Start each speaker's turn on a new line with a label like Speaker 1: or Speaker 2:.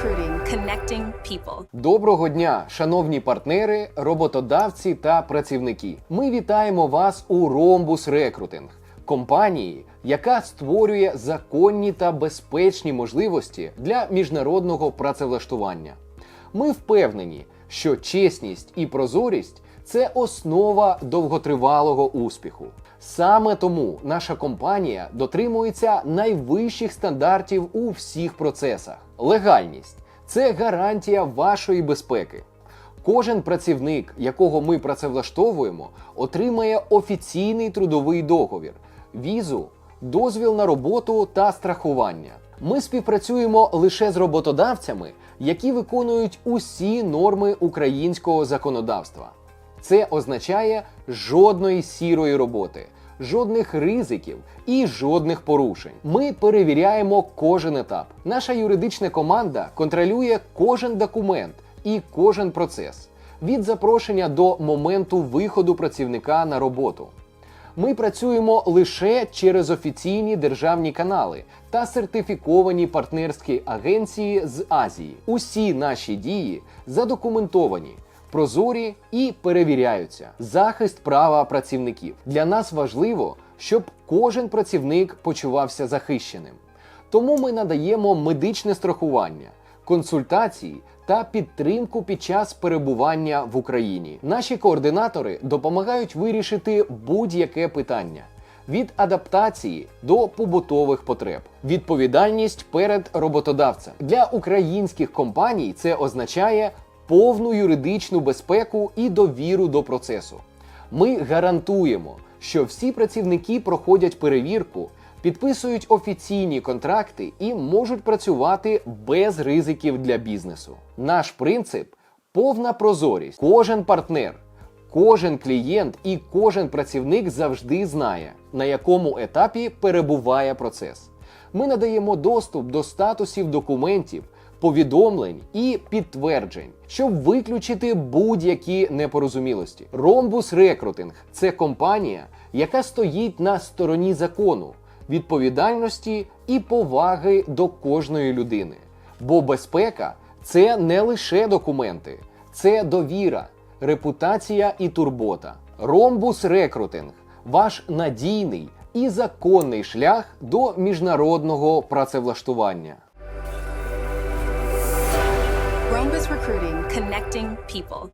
Speaker 1: Recruiting, connecting people.
Speaker 2: Доброго дня, шановні партнери, роботодавці та працівники. Ми вітаємо вас у Ромбус Рекрутинг, компанії, яка створює законні та безпечні можливості для міжнародного працевлаштування. Ми впевнені, що чесність і прозорість це основа довготривалого успіху. Саме тому наша компанія дотримується найвищих стандартів у всіх процесах. Легальність це гарантія вашої безпеки. Кожен працівник, якого ми працевлаштовуємо, отримає офіційний трудовий договір, візу, дозвіл на роботу та страхування. Ми співпрацюємо лише з роботодавцями, які виконують усі норми українського законодавства. Це означає жодної сірої роботи, жодних ризиків і жодних порушень. Ми перевіряємо кожен етап. Наша юридична команда контролює кожен документ і кожен процес від запрошення до моменту виходу працівника на роботу. Ми працюємо лише через офіційні державні канали та сертифіковані партнерські агенції з Азії. Усі наші дії задокументовані, прозорі і перевіряються. Захист права працівників для нас важливо, щоб кожен працівник почувався захищеним. Тому ми надаємо медичне страхування, консультації та підтримку під час перебування в Україні. Наші координатори допомагають вирішити будь-яке питання. Від адаптації до побутових потреб, відповідальність перед роботодавцем для українських компаній це означає повну юридичну безпеку і довіру до процесу. Ми гарантуємо, що всі працівники проходять перевірку, підписують офіційні контракти і можуть працювати без ризиків для бізнесу. Наш принцип повна прозорість. Кожен партнер, кожен клієнт і кожен працівник завжди знає, на якому етапі перебуває процес. Ми надаємо доступ до статусів документів, повідомлень і підтверджень, щоб виключити будь-які непорозумілості. Ромбус Рекрутинг це компанія, яка стоїть на стороні закону, відповідальності і поваги до кожної людини. Бо безпека це не лише документи, це довіра, репутація і турбота. Ромбус Рекрутинг ваш надійний і законний шлях до міжнародного працевлаштування.
Speaker 1: Rhombus Recruiting, connecting people.